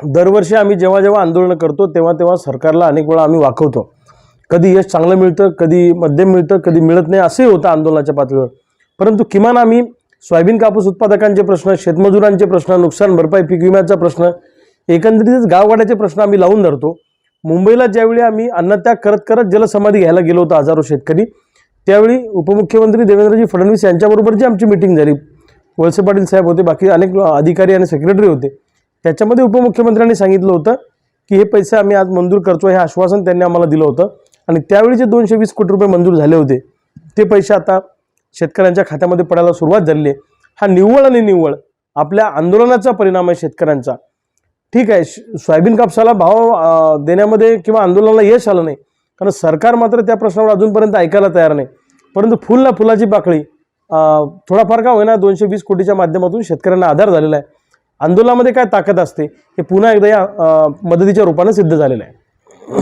दरवर्षी आम्ही जेव्हा जेव्हा आंदोलनं करतो तेव्हा तेव्हा सरकारला अनेक वेळा आम्ही वाकवतो. कधी यश चांगलं मिळतं कधी मध्यम मिळतं कधी मिळत नाही असंही होतं आंदोलनाच्या पातळीवर. परंतु किमान आम्ही सोयाबीन कापूस उत्पादकांचे प्रश्न शेतमजुरांचे प्रश्न नुकसान भरपाई पीक विम्याचा प्रश्न एकंदरीतच गावगाड्याचे प्रश्न आम्ही लावून धरतो. मुंबईला ज्यावेळी आम्ही अन्नत्याग करत करत जलसमाधी घ्यायला गेलो होतो हजारो शेतकरी त्यावेळी उपमुख्यमंत्री देवेंद्रजी फडणवीस यांच्याबरोबर जी आमची मिटिंग झाली वळसे पाटील साहेब होते बाकी अनेक अधिकारी आणि सेक्रेटरी होते त्याच्यामध्ये उपमुख्यमंत्र्यांनी सांगितलं होतं की हे पैसे आम्ही आज मंजूर करतो हे आश्वासन त्यांनी आम्हाला दिलं होतं. आणि त्यावेळी जे दोनशे वीस कोटी रुपये मंजूर झाले होते ते पैसे आता शेतकऱ्यांच्या खात्यामध्ये पडायला सुरुवात झालेली आहे. हा निव्वळ आणि निव्वळ आपल्या आंदोलनाचा परिणाम आहे शेतकऱ्यांचा. ठीक आहे श- सोयाबीन कापसाला भाव देण्यामध्ये किंवा आंदोलनाला यश आलं नाही कारण सरकार मात्र त्या प्रश्नावर अजूनपर्यंत ऐकायला तयार नाही. परंतु फुल ना फुलाची पाकळी थोडाफार का होईना दोनशे वीस कोटीच्या माध्यमातून शेतकऱ्यांना आधार झालेला आहे. आंदोलनामध्ये काय ताकद असते हे पुन्हा एकदा या मदतीच्या रूपाने सिद्ध झालेलं आहे.